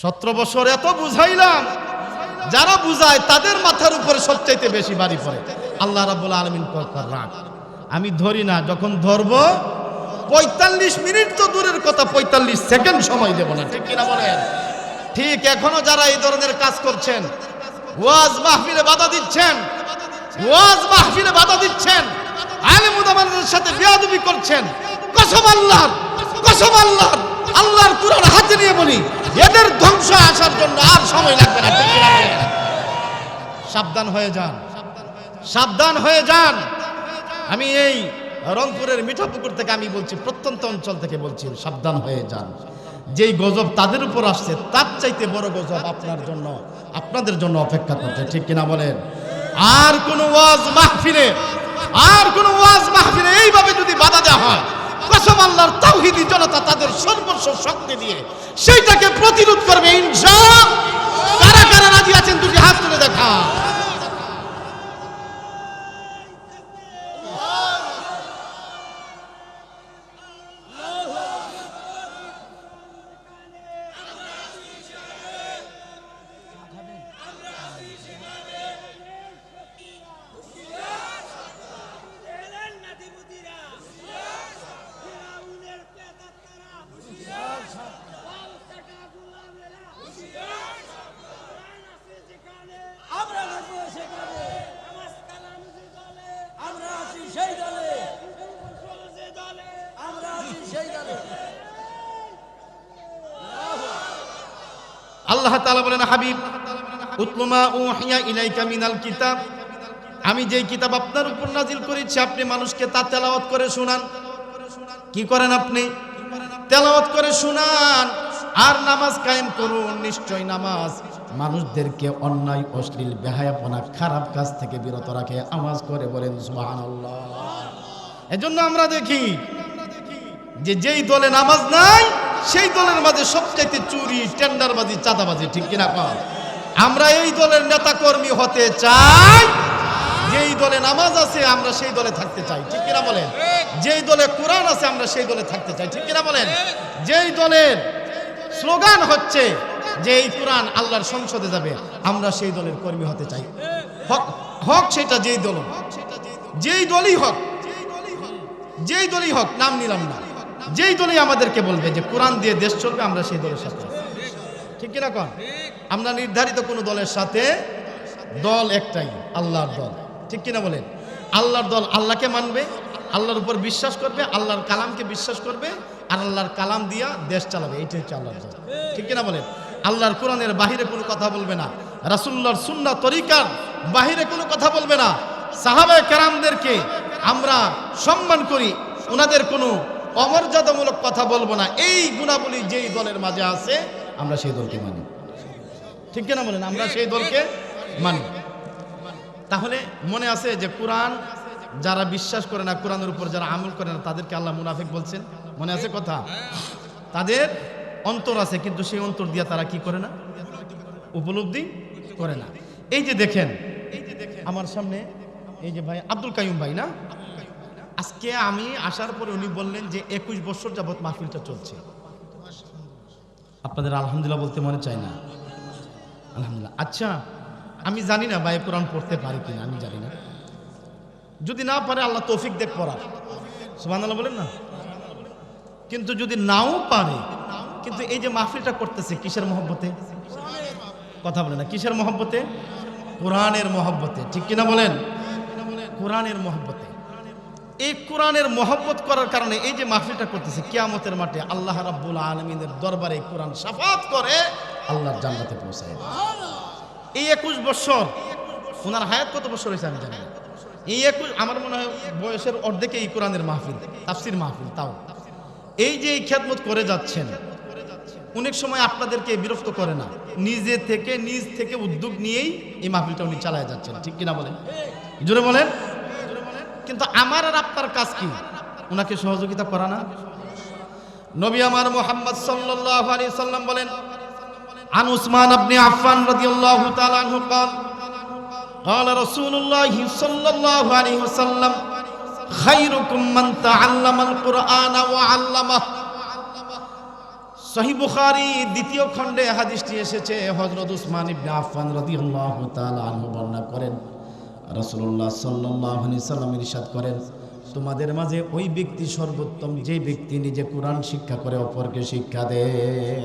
সতেরো বছর এত বুঝাইলাম। যারা বুঝায় তাদের মাথার উপরে সবচাইতে বেশি বাড়ি পড়ে। আল্লাহ রাবুল আলমিন রাগ আমি ধরি না, যখন ধরবো, পঁয়তাল্লিশ মিনিট তো দূরের কথা, পঁয়তাল্লিশ সেকেন্ড সময় দেব না, ঠিক কিনা বলেন? ঠিক, এখনও যারা এই ধরনের কাজ করছেন, ওয়াজ মাহফিলে বাধা দিচ্ছেন, ওয়াজ মাহফিলে বাধা দিচ্ছেন আলিমুদামানের সাথে বিয়াদবি করছেন, কসম আল্লাহর কসম আল্লাহর আল্লাহর কুরআন হাতে নিয়ে বলি এদের ধ্বংস আসার জন্য আর সময় লাগবে না? সাবধান হয়ে যান। সাবধান হয়ে যান। আমি এই রংপুরের মিঠাপুকুর থেকে আমি বলছি, প্রত্যন্ত অঞ্চল থেকে বলছি, সাবধান হয়ে যান। যেই গজব তাদের উপর আসছে, তার চাইতে বড় গজব আপনার জন্য, আপনাদের জন্য অপেক্ষা করছে। ঠিক কিনা বলেন? আর কোন ওয়াজ মাহফিলে, আর কোন ওয়াজ মাহফিলে এইভাবে যদি বাধা দেওয়া হয় কসম আল্লাহর তাওহিদি জনতা তাদের সর্বস্ব শক্তি দিয়ে সেইটাকে প্রতিরোধ করবে ইনশা কারা কারা রাজি আছেন দুটি হাত তুলে দেখা এলেন নাতিপুতিরা ফিরাউনের পেতাত্তারা বাউসাটা গুলামেরা কোরআন আছে যেখানে আমরা থাকব সেখানে নামাজ কালাম যে দলে আমরা আছি সেই দলে কুফর যে দলে আমরা আছি সেই দলে আল্লাহ তালা বলেন, হাবিব উতলুমা উহিয়া ইলাইকা মিনাল কিতাব। আমি যেই কিতাব আপনার উপর নাজিল করেছি, আপনি মানুষকে তা তেলাওয়াত করে শুনান। কি করেন আপনি? তেলাওয়াত করে শুনান। আর নামাজ কায়েম করুন নিশ্চয় নামাজ। মানুষদেরকে অন্যায়, অশ্লীল, বেহায়াপনা, খারাপ কাজ থেকে বিরত রাখে। আওয়াজ করে বলেন, সুবহানাল্লাহ। এজন্য আমরা দেখি যে যেই দলে নামাজ নাই সেই দলের মাঝে সবচাইতে চুরি, টেন্ডারবাজি, চাঁদাবাজি, ঠিক কিনা কর আমরা এই দলের নেতা কর্মী হতে চাই। যেই দলে নামাজ আছে, আমরা সেই দলে থাকতে চাই, ঠিক কিনা বলেন? যেই দলে কোরআন আছে, আমরা সেই দলে থাকতে চাই, ঠিক কিনা বলেন? যেই দলের স্লোগান হচ্ছে যে এই কোরআন আল্লাহর সংসদে যাবে, আমরা সেই দলের কর্মী হতে চাই। হক হক সেটা যেই দল। যেই দলই হোক, যেই দলই হোক, নাম নিলাম না। যেই দলই আমাদেরকে বলবে যে কোরআন দিয়ে দেশ চলবে, আমরা সেই দলের সাথে ঠিক কিনা কন? আমরা নির্ধারিত কোনো দলের সাথে দল একটাই, আল্লাহর দল। ঠিক কিনা বলেন? আল্লাহর দল আল্লাহকে মানবে, আল্লাহর উপর বিশ্বাস করবে, আল্লাহর কালামকে বিশ্বাস করবে, আর আল্লাহর কালাম দিয়া দেশ চালাবে, এইটাই হচ্ছে আল্লাহর দল। ঠিক কিনা বলেন? আল্লাহর কোরআনের বাহিরে কোনো কথা বলবে না। রাসুল্লাহর সুন্না তরিকার বাহিরে কোনো কথা বলবে না। সাহাবে কেরামদেরকে আমরা সম্মান করি, ওনাদের কোনো অমর্যাদামূলক কথা বলব না। এই গুণাবলী যেই দলের মাঝে আছে, আমরা সেই দলকে মানি। ঠিক কিনা বলেন? আমরা সেই দলকে মানি। তাহলে মনে আছে যে কোরআন, যারা বিশ্বাস করে না, কোরআনের উপর যারা আমল করে না, তাদেরকে আল্লাহ মুনাফিক বলছেন। মনে আছে কথা? তাদের অন্তর আছে, কিন্তু সেই অন্তর দিয়ে তারা কি করে না? উপলব্ধি করে না। এই যে দেখেন, আমার সামনে এই যে ভাই আব্দুল কাইম ভাই না? আজকে আমি আসার পরে উনি বললেন যে একুশ বছর যাবৎ মাহফিলটা চলছে। আপনাদের আলহামদুলিল্লাহ বলতে মনে চায় না। আলহামদুলিল্লাহ। আচ্ছা আমি জানি না ভাই কোরআন পড়তে পারি কিনা, আমি জানি না। যদি না পারে, আল্লাহ তৌফিক দেখ পড়ার। সুবহানাল্লাহ বলেন না? কিন্তু যদি নাও পারে, কিন্তু এই যে মাহফিলটা করতেছে কিসের মহব্বতে? কথা বলে না, কিসের মহব্বতে? কোরআনের মহব্বতে। ঠিক কিনা বলেন? কোরআনের মহব্বতে। এই কোরআনের মহব্বত করার কারণে এই যে মাহফিলটা করতেছে, কিয়ামতের মাঠে আল্লাহ রাব্বুল আলমিনের দরবারে কোরআন সাফাত করে আল্লাহর জান্নাতে পৌঁছায় এই একুশ বছর, ওনার হায়াত কত বছর হয়েছে আমি জানি এই একুশ, আমার মনে হয় বয়সের অর্ধেকে এই কোরআনের মাহফিল, তাফসির মাহফিল, তাও। এই যে এই খেদমত করে যাচ্ছেন, অনেক সময় আপনাদেরকে বিরক্ত করে না। নিজে থেকে, নিজ থেকে উদ্যোগ নিয়েই এই মাহফিলটা উনি চালায় যাচ্ছেন, ঠিক কিনা বলেন? জোরে বলেন। কিন্তু আমার আর আপনার কাজ কি ওনাকে সহযোগিতা করা না নবী আমার মোহাম্মদ সাল্লাল্লাহু আলাইহি সাল্লাম বলেন عن عثمان بن عفان رضي الله تعالى عنه قال قال رسول الله صلى الله عليه وسلم خيركم من تعلم القرآن وعلمه সহি বুখারি দ্বিতীয় খণ্ডে হাদিসটি এসেছে হজরত উসমান ইবনে আফফান রাদিয়াল্লাহু তাআলা আনহু বর্ণনা করেন রাসূলুল্লাহ সাল্লাল্লাহু আলাইহি সাল্লাম ইরশাদ করেন তোমাদের মাঝে ওই ব্যক্তি সর্বোত্তম যে ব্যক্তি নিজে কোরআন শিক্ষা করে অপরকে শিক্ষা দেয়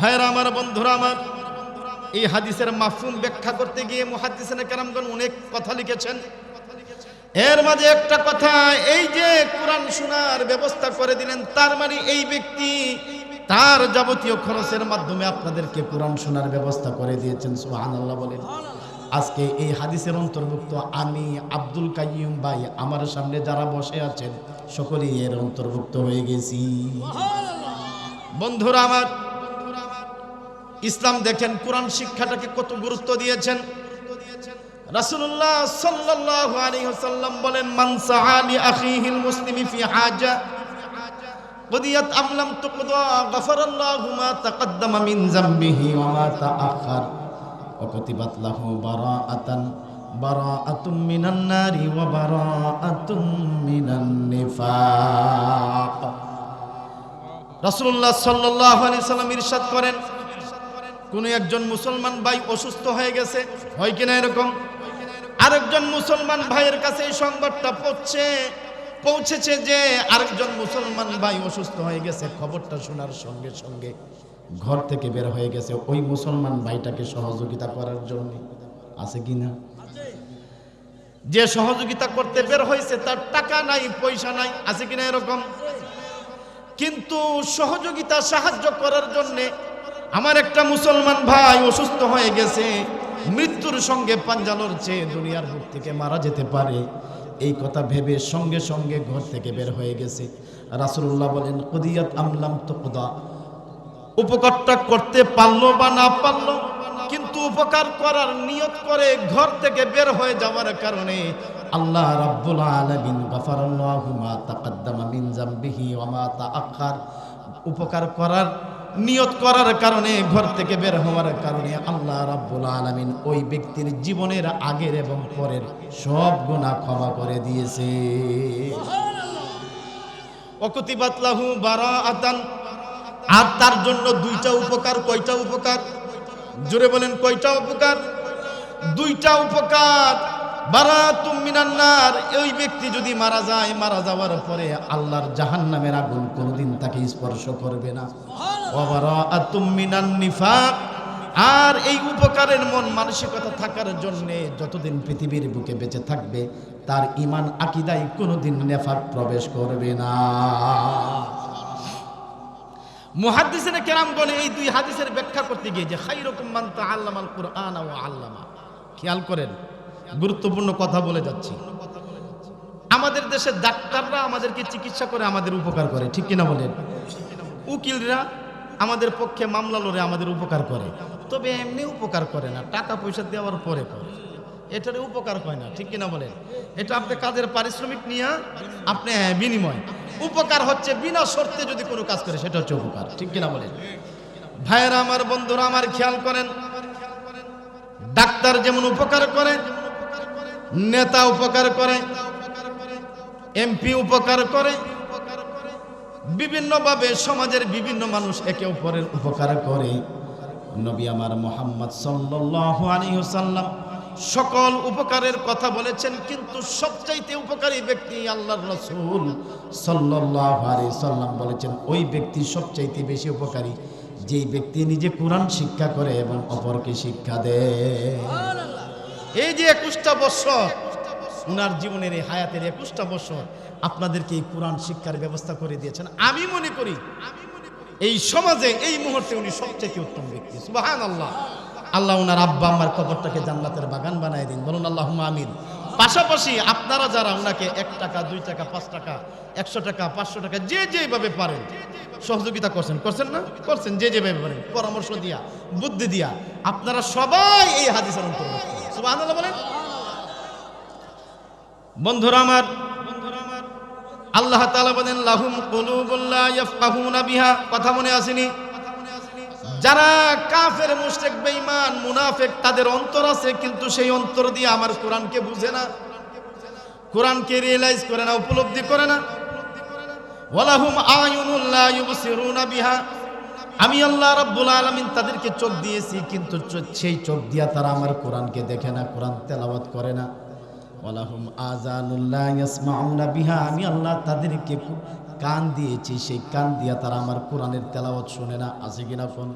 ভাইরা আমার বন্ধুরা আমার এই হাদিসের মাফহুম ব্যাখ্যা করতে গিয়ে মুহাদ্দিসিনে কেরামগণ অনেক কথা লিখেছেন। এর মাঝে একটা কথা এই যে কোরআন শোনার ব্যবস্থা করে দিলেন তার মানে এই ব্যক্তি তার যাবতীয় খরচের মাধ্যমে আপনাদেরকে কোরআন শোনার ব্যবস্থা করে দিয়েছেন সুবহানাল্লাহ বলেন। আজকে এই হাদিসের অন্তর্ভুক্ত আমি আব্দুল কাইয়ুম ভাই আমার সামনে যারা বসে আছেন সকলেই এর অন্তর্ভুক্ত হয়ে গেছি বন্ধুরা আমার ইসলাম দেখেন কোরআন শিক্ষাটাকে কত গুরুত্ব দিয়েছেন রাসূলুল্লাহ সাল্লাল্লাহু আলাইহি ওয়াসাল্লাম বলেন মান সাআলি আখিহিল মুসলিমি ফি হাজা قضيت أم لم تقضى غفر الله ما تقدم من ذنبه وما تأخر وكتبت له براءة براءة من النار وبراءة من النفاق রাসূলুল্লাহ সাল্লাল্লাহু আলাইহি সাল্লাম ইরশাদ করেন কোন একজন মুসলমান ভাই অসুস্থ হয়ে গেছে হয় কিনা এরকম আরেকজন মুসলমান ভাইয়ের কাছে এই সংবাদটা পৌঁছে পৌঁছেছে যে আরেকজন মুসলমান ভাই অসুস্থ হয়ে গেছে খবরটা শোনার সঙ্গে সঙ্গে ঘর থেকে বের হয়ে গেছে ওই মুসলমান ভাইটাকে সহযোগিতা করার জন্য। আছে কিনা যে সহযোগিতা করতে বের হয়েছে, তার টাকা নাই, পয়সা নাই, আছে কিনা এরকম? কিন্তু সহযোগিতা সাহায্য করার জন্যে আমার একটা মুসলমান ভাই অসুস্থ হয়ে গেছে, মৃত্যুর সঙ্গে পাঞ্জানোর চেয়ে দুনিয়ার বুক থেকে মারা যেতে পারে। এই কথা ভেবে সঙ্গে সঙ্গে ঘর থেকে বের হয়ে গেছে। রাসূলুল্লাহ বলেন, কুদিয়াত আমলাম তো কুদা উপকারটা করতে পারল বা না পারল কিন্তু উপকার করার নিয়ত করে ঘর থেকে বের হয়ে যাওয়ার কারণে আল্লাহ রাব্বুল আলামিন গাফারাল্লাহু মা তাকাদ্দামা মিন জামবিহি ওয়া মা তাআখার। উপকার করার নিয়ত করার কারণে ঘর থেকে বের হওয়ার কারণে আল্লাহ রাব্বুল আলামিন ওই ব্যক্তির জীবনের আগের এবং পরের সব গুনাহ ক্ষমা করে দিয়েছে। অকুতিবাত লাহু বারাআতান। আর তার জন্য দুইটা উপকার, কয়টা উপকার? জোরে বলেন, কয়টা উপকার? দুইটা উপকার। ওই ব্যক্তি যদি মারা যায়, মারা যাওয়ার পরে আল্লাহর জাহান্নামের আগুন কোনোদিন তাকে স্পর্শ করবে না। আর এই উপকারের মন মানসিকতা থাকার জন্য যতদিন পৃথিবীর বুকে বেঁচে থাকবে, তার ইমান আকিদায় কোনোদিন নেফাক প্রবেশ করবে না। মুহাদ্দিসিনে কেরামগণ এই দুই হাদিসের ব্যাখ্যা করতে গিয়ে যে খাইরকুম মান তাআল্লামাল কুরআন ওয়া আল্লামা। খেয়াল করেন, গুরুত্বপূর্ণ কথা বলে যাচ্ছি। আমাদের দেশের ডাক্তাররা আমাদেরকে চিকিৎসা করে আমাদের উপকার করে, ঠিক কিনা বলেন? উকিলরা আমাদের পক্ষে মামলা লড়ে আমাদের উপকার করে, তবে এমনি উপকার করে না, টাকা পয়সা দেওয়ার পরে করে। এটারে উপকার হয় না ঠিক কিনা বলেন? এটা আপনি কাজের পারিশ্রমিক নিয়ে আপনি হ্যাঁ, বিনিময়। উপকার হচ্ছে বিনা শর্তে যদি কোনো কাজ করে সেটা হচ্ছে উপকার ঠিক কিনা বলেন? ভাইয়েরা আমার বন্ধুরা আমার খেয়াল করেন ডাক্তার যেমন উপকার করে নেতা উপকার করে এমপি উপকার করে বিভিন্নভাবে সমাজের বিভিন্ন মানুষ একে অপরের উপকার করে। নবী আমার মোহাম্মদ সাল্লাল্লাহু আলাইহি ওয়াসাল্লাম সকল উপকারের কথা বলেছেন কিন্তু সবচাইতে উপকারী ব্যক্তি আল্লাহর রাসূল আলাইহি সাল্লাম বলেছেন ওই ব্যক্তি সবচাইতে বেশি উপকারী। যেই ব্যক্তি নিজে কোরআন শিক্ষা করে এবং অপরকে শিক্ষা দেয় এই যে একুশটা বছর উনার জীবনের এই হায়াতের একুশটা বছর আপনাদেরকে এই কোরআন শিক্ষার ব্যবস্থা করে দিয়েছেন। আমি মনে করি এই সমাজে এই মুহূর্তে উনি সবচেয়ে উত্তম ব্যক্তি। সুবাহান আল্লাহ আল্লাহ ওনার আব্বা আমার কবরটাকে জান্নাতের বাগান বানায় দিন। বলুন আল্লাহ আমিন। পাশাপাশি আপনারা যারা ওনাকে এক টাকা, দুই টাকা, পাঁচ টাকা, একশো টাকা, পাঁচশো টাকা যে যেভাবে পারেন, সহযোগিতা করছেন। করছেন না? করছেন, যে যেভাবে পারেন। পরামর্শ দিয়া, বুদ্ধি দিয়া আপনারা সবাই এই সুবহানাল্লাহ বলেন। বন্ধুরা আমার, আল্লাহ তাআলা বলেন, লাহুম বিহা। কথা মনে আসেনি? যারা কাফের, মুশরিক, বেঈমান, মুনাফিক, তাদের অন্তর আছে, কিন্তু সেই অন্তর দিয়ে আমার কোরআনকে বুঝে না। কোরআনকে রিয়েলাইজ করে না, উপলব্ধি করে না। ওয়ালাহুম আয়ুনুল্লা ইউবসিরুনা বিহা। আমি আল্লাহ রাব্বুল আলামিন তাদেরকে চোখ দিয়েছি, কিন্তু সেই চোখ দিয়া তারা আমার কোরআনকে দেখে না, কোরআন তেলাওয়াত করে না। ওয়ালাহুম আজানুল্লাহ ইয়াসমাউনা বিহা। আমি আল্লাহ তাদেরকে কান দিয়েছি, সেই কান দিয়া তারা আমার কোরআনের তেলাওয়াত শুনে না। আছে কিনা ফোন?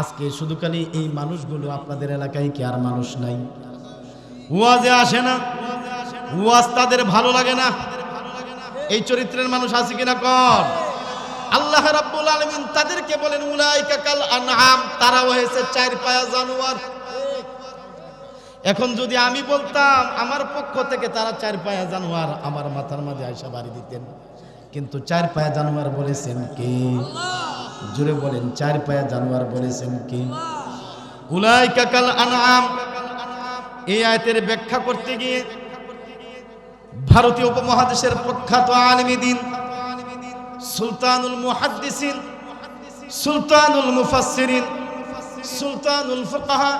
আজকে শুধু খালি এই মানুষগুলো আপনাদের এলাকায় কি আর মানুষ নাই? ওয়াজে আসে না। ওয়াজ তাদের ভালো লাগে না। এই চরিত্রের মানুষ আছে কিনা কর আল্লাহ রাব্বুল আলামিন তাদেরকে বলেন, উলাইকা কাল আনআম, তারাও হয়েছে চার পায়া জানোয়ার। এখন যদি আমি বলতাম, আমার পক্ষ থেকে তারা চার পায়া জানোয়ার আমার মাথার মাঝে আয়সা বাড়ি দিতেন। কিন্তু চার পায়া জানোয়ার বলেছেন কে? জুড়ে বলেন, চার পায়া জানোয়ার বলেছেন কে? উলাই কাকাল আনাম এই আয়াতের ব্যাখ্যা করতে গিয়ে ভারতীয় উপমহাদেশের প্রখ্যাত আলমী দিন, সুলতানুল মুহাদ্দিসিন, সুলতানুল মুফাসসিরিন, সুলতানুল ফুকাহা,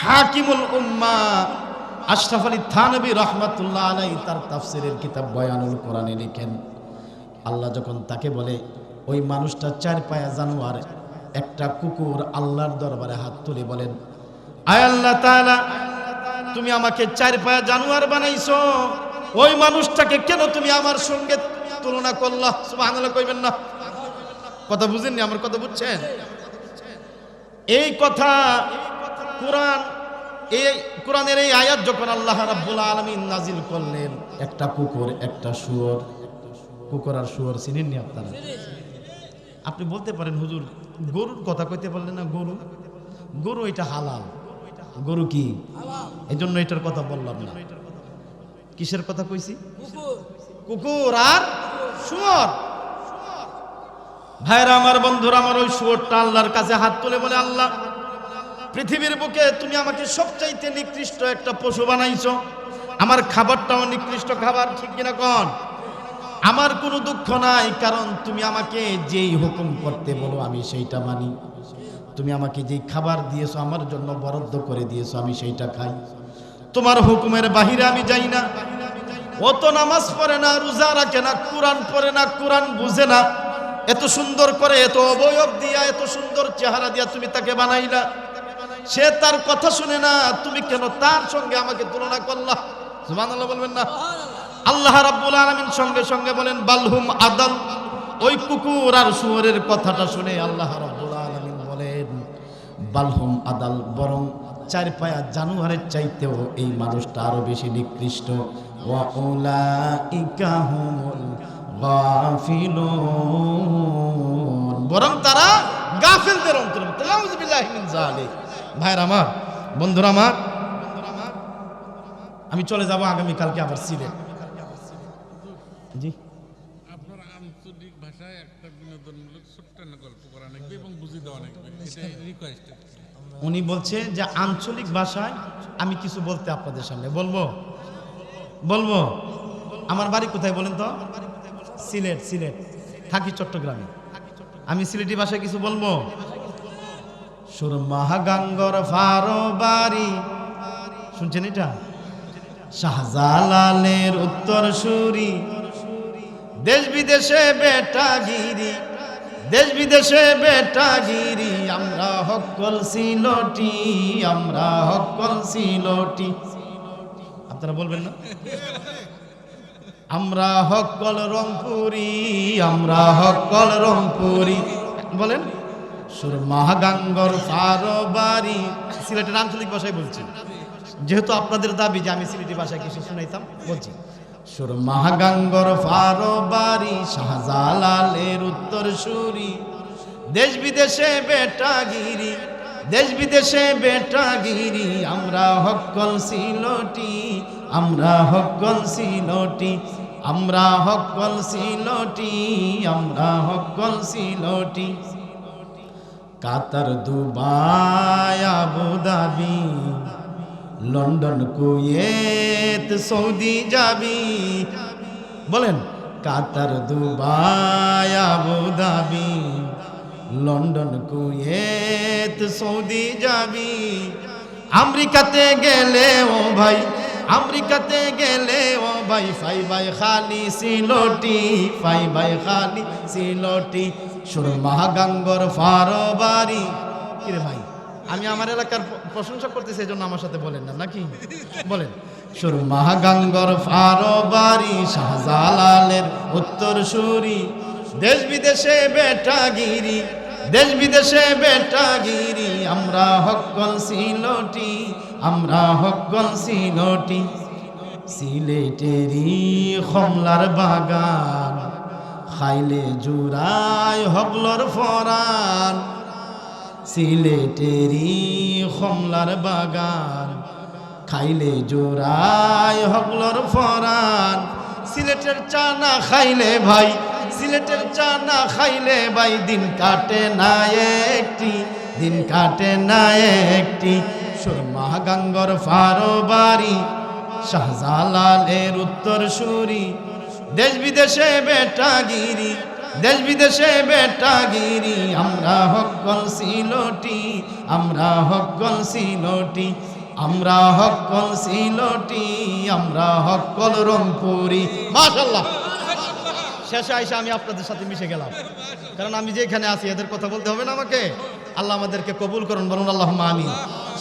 হাকিমুল উম্মা, আশরাফ আলী থানবী রহমাতুল্লাহ আলাই তার তাফসিরের কিতাব বয়ানুল কোরআনে লিখেন। আল্লাহ যখন তাকে বলে, ওই মানুষটা চার পায়া জানোয়ার, একটা কুকুর আল্লাহর দরবারে হাত তুলে বলেন, আয় আল্লাহ তুমি আমাকে চার পায়া জানোয়ার বানাইছো। ওই মানুষটাকে কেন তুমি আমার সঙ্গে তুলনা করলা? সুবহানাল্লাহ কইবেন না। কথা বুঝেননি? আমার কথা বুঝছেন? এই কথা কোরআন, এই কোরআনের এই আয়াত যখন আল্লাহ রাব্বুল আলামিন নাজিল করলেন, একটা কুকুর, একটা শুয়োর কুকুর আর শুয়োর চিনেননি আপনারা? আপনি বলতে পারেন, হুজুর, গরুর কথা কইতে পারলেন না গরু? গরু এটা হালাল। গরু কি? এই জন্য এটার কথা বললাম না। কিসের কথা কইছি? কুকুর আর শুয়োর। ভাইরা, আমার বন্ধুরা, আমার ওই শুয়োরটা আল্লাহর কাছে হাত তুলে বলে, আল্লাহ, পৃথিবীর বুকে তুমি আমাকে সবচাইতে নিকৃষ্ট একটা পশু বানাইছো। আমার খাবারটাও নিকৃষ্ট খাবার, ঠিক কিনা কন? আমার কোনো দুঃখ নাই, কারণ তুমি আমাকে যেই হুকুম করতে বলো, আমি সেইটা মানি। তুমি আমাকে যেই খাবার দিয়েছ, আমার জন্য বরাদ্দ করে দিয়েছ, আমি সেইটা খাই। তোমার হুকুমের বাহিরে আমি যাই না। ও তো নামাজ পড়ে না, রোজা রাখে না, কোরআন পড়ে না, কোরআন বুঝে না। এত সুন্দর করে, এত অবয়ব দিয়া, এত সুন্দর চেহারা দিয়া তুমি তাকে বানাইলা। সে তার কথা শুনে না, তুমি কেন তার সঙ্গে আমাকে তুলনা করলা? সুবহানাল্লাহ বলবেন না। আল্লাহ রাব্বুল আলামিন সঙ্গে সঙ্গে বলেন, বালহুম আদাল। ওই কুকুর আর শুয়োরের কথাটা শুনে আল্লাহ রাব্বুল আলামিন বলেন, বালহুম আদাল। বরং চার পায়া জানুয়ারের চাইতেও এই মানুষটা আরও বেশি নিকৃষ্ট। বরং তারা গাফিলদের অন্তর্ভুক্ত। ভাইরা আমার, বন্ধুরা আমার, আমি চলে যাব আগামী কালকে আবার সিলেট। জি। আপনার আঞ্চলিক ভাষায় একটা বিনোদনমূলক ছোট্ট একটা গল্প করা লাগবে এবং বুঝিয়ে দেওয়া লাগবে এটা রিকোয়েস্ট উনি বলছে যে আঞ্চলিক ভাষায় আমি কিছু বলতে আপনাদের সামনে। বলব? বলব? আমার বাড়ি কোথায় বলেন তো? সিলেট সিলেট। থাকি চট্টগ্রামে। আমি সিলেটি ভাষায় কিছু বলব? সুরমাহা গাঙ্গর ফারো বাড়ি। শুনছেন এটা? শাহজালালের উত্তর সুরি দেশ বিদেশে বেটাগিরি, দেশ বিদেশে বেটাগিরি, আমরা হকল সিলটি, আমরা হকল সিলটি। আপনারা বলবেন না? আমরা হকল রংপুরি, আমরা হকল রংপুরি। বলেন সুরমাহাগাঙ্গর ফারবারি সিলেটের আঞ্চলিক ভাষায় বলছি। যেহেতু আপনাদের দাবি যে আমি সিলেটি ভাষায় কিছু শুনাইতাম, বলছি। সুরমাহাগাঙ্গর ফারবারি শাহজালালের উত্তর সুরি। দেশ বিদেশে বেটাগিরি, দেশ বিদেশে বেটাগিরি, আমরা হকল সিলটি, আমরা হকল সিলটি, আমরা হকল সিলটি, আমরা হকল Sylheti. Qatar, Dubai, Abu Dhabi. London Kuwait, Saudi যাবি। বলেন, Qatar, Dubai, Abu Dhabi. London Kuwait, Saudi যাবি। আমেরিকাতে গেলে ও ভাই, আমেরিকাতে গেলে ও ভাই, ফাই ভাই খালি সিলটি ফাই ভাই খালি সিলটি সুরমা গাঙ্গর ফারবারি কিরে ভাই আমি আমার এলাকার প্রশংসা করতেছি, এই জন্য আমার সাথে বলেন না, নাকি? বলেন। সুরমা গাঙ্গর ফারবারি শাহজালালের উত্তর সুরি। দেশ বিদেশে বেটাগিরি, দেশ বিদেশে বেটাগিরি। আমরা হকল সিলটি, আমরা হকল সিলটি। সিলেটেরি কমলার বাগান, খাইলে জুড়াই হবলর ফরান। সিলেটেরি কমলার বাগান, খাইলে জোড়াই হগলর ফরান। সিলেটের চা না খাইলে ভাই, সিলেটের চা না খাইলে ভাই, দিন কাটে না একটি, দিন কাটে না একটি। সুরমা গাঙ্গর ফারোবারি শাহজালালের উত্তর সুরি দেশ বিদেশে বেটাগিরি দেশ বিদেশে বেটাগিরি, আমরা হকল সিলটি আমরা হকল সিলটি আমরা হকল সিলটি আমরা হক হকল রংপুরি মাশাল্লাহ শেষে আইসা আমি আপনাদের সাথে মিশে গেলাম। কারণ আমি যে এখানে আছি, এদের কথা বলতে হবে না আমাকে। আল্লাহ আমাদেরকে কবুল করুন, বলুন আল্লাহ আমিন।